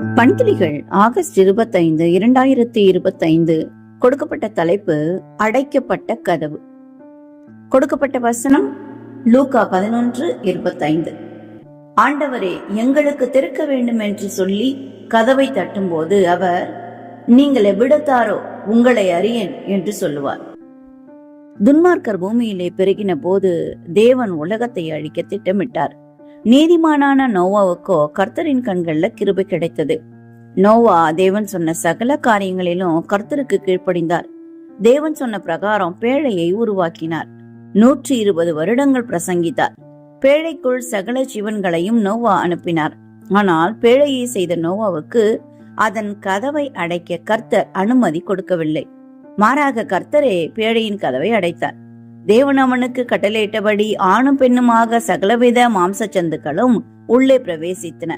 பண்துளிகள் August இருபத்தைந்து இரண்டாயிரத்தி இருபத்தைந்து கொடுக்கப்பட்ட தலைப்பு அடைக்கப்பட்ட கதவு. கொடுக்கப்பட்ட வசனம் லூகா பதினொன்று இருபத்தைந்து. ஆண்டவரே எங்களுக்கு திறக்க வேண்டும் என்று சொல்லி கதவை தட்டும்போது அவர் நீங்கள் எவ்விடத்தாரோ உங்களை அறியேன் என்று சொல்லுவார். துன்மார்க்கர் பூமியிலே பெருகின போது தேவன் உலகத்தை அழிக்க திட்டமிட்டார். நீதிமானான நோவாவுக்கோ கர்த்தரின் கண்கள்ல கிருபை கிடைத்தது. நோவா தேவன் சொன்ன சகல காரியங்களிலும் கர்த்தருக்கு கீழ்ப்படிந்தார். தேவன் சொன்ன பிரகாரம் பேழையை உருவாக்கினார். நூற்றி இருபது வருடங்கள் பிரசங்கித்தார். பேழைக்குள் சகல ஜீவன்களையும் நோவா அனுப்பினார். ஆனால் பேழையை செய்த நோவாவுக்கு அதன் கதவை அடைக்க கர்த்தர் அனுமதி கொடுக்கவில்லை. மாறாக கர்த்தரே பேழையின் கதவை அடைத்தார். தேவன் அவனுக்கு கட்டளையிட்டபடி ஆணும் பெண்ணுமாக சகலவித மாம்ச சந்துக்களும் உள்ளே பிரவேசித்தன.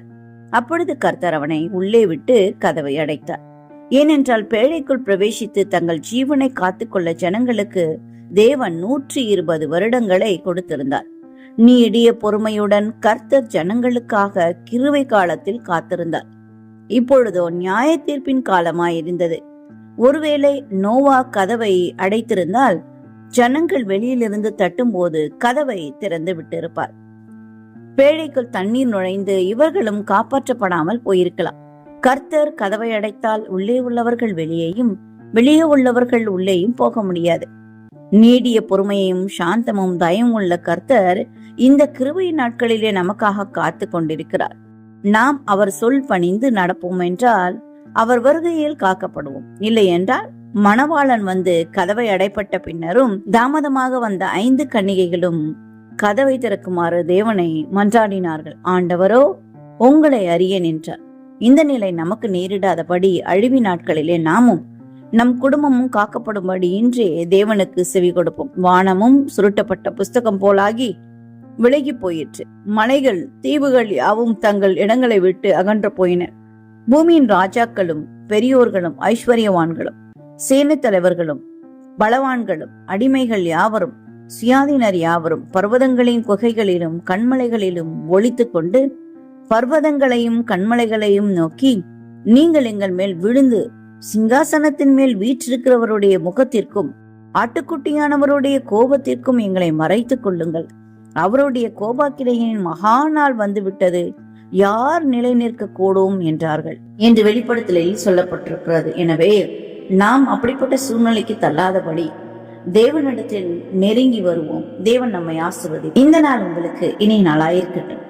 அப்பொழுது கர்த்தர் அவனை உள்ளே விட்டு கதவை அடைத்தார். ஏனென்றால் பேழைக்குள் பிரவேசித்து தங்கள் ஜீவனை காத்துக்கொள்ள ஜனங்களுக்கு தேவன் நூற்றி இருபது வருடங்களை கொடுத்திருந்தார். நீடிய பொறுமையுடன் கர்த்தர் ஜனங்களுக்காக கிருவை காலத்தில் காத்திருந்தார். இப்பொழுதோ நியாய தீர்ப்பின் காலமாயிருந்தது. ஒருவேளை நோவா கதவை அடைத்திருந்தால் ஜனங்கள் வெளியிலிருந்து தட்டும்போது கதவை திறந்து விட்டிருப்பார். பேழைக்குள் தண்ணீர் நுழைந்து இவர்களும் காப்பாற்றப்படாமல் போயிருக்கலாம். கர்த்தர் கதவை அடைத்தால் உள்ளே உள்ளவர்கள் வெளியேயும் வெளியே உள்ளவர்கள் உள்ளேயும் போக முடியாது. நீடிய பொறுமையும் சாந்தமும் தயமும் உள்ள கர்த்தர் இந்த கிருபை நாட்களிலே நமக்காக காத்து கொண்டிருக்கிறார். நாம் அவர் சொல் பணிந்து நடப்போம் என்றால் அவர் வருகையில் காக்கப்படுவோம். இல்லை என்றால் மணவாளன் வந்து கதவை அடைப்பட்ட பின்னரும் தாமதமாக வந்த ஐந்து கன்னிகைகளும் கதவை திறக்குமாறு தேவனை மன்றாடினார்கள். ஆண்டவரோ உங்களை அறிய நின்றார் இந்த நிலை நமக்கு நேரிடாதபடி அழிவி நாட்களிலே நாமும் நம் குடும்பமும் காக்கப்படும்படி இன்றே தேவனுக்கு செவி கொடுப்போம். வானமும் சுருட்டப்பட்ட புஸ்தகம் போலாகி விலகி போயிற்று. மலைகள் தீவுகள் யாவும் தங்கள் இடங்களை விட்டு அகன்று போயின. பூமியின் ராஜாக்களும் பெரியோர்களும் ஐஸ்வர்யவான்களும் சேனை தலைவர்களும் பலவான்களும் அடிமைகள் யாவரும் சுயாதீனர் யாவரும் பர்வதங்களின் குகைகளிலும் கண்மலைகளிலும் ஒளித்துக் கொண்டு பர்வதங்களையும் கண்மலைகளையும் நோக்கி நீங்கள் எங்கள் மேல் விழுந்து சிங்காசனத்தின் மேல் வீற்றிருக்கிறவருடைய முகத்திற்கும் ஆட்டுக்குட்டியானவருடைய கோபத்திற்கும் எங்களை மறைத்துக் கொள்ளுங்கள். அவருடைய கோபாக்கிரையின் மகா நாள் வந்துவிட்டது. யார் நிலை நிற்க கூடும் என்றார்கள். என்று வெளிப்படுத்தலில் சொல்லப்பட்டிருக்கிறது. எனவே நாம் அப்படிப்பட்ட சூழ்நிலைக்கு தள்ளாதபடி தேவனிடத்தில் நெருங்கி வருவோம். தேவன் நம்மை ஆசிர்வதி இந்த நாள் உங்களுக்கு இனி நாளாயிருக்கட்டும்.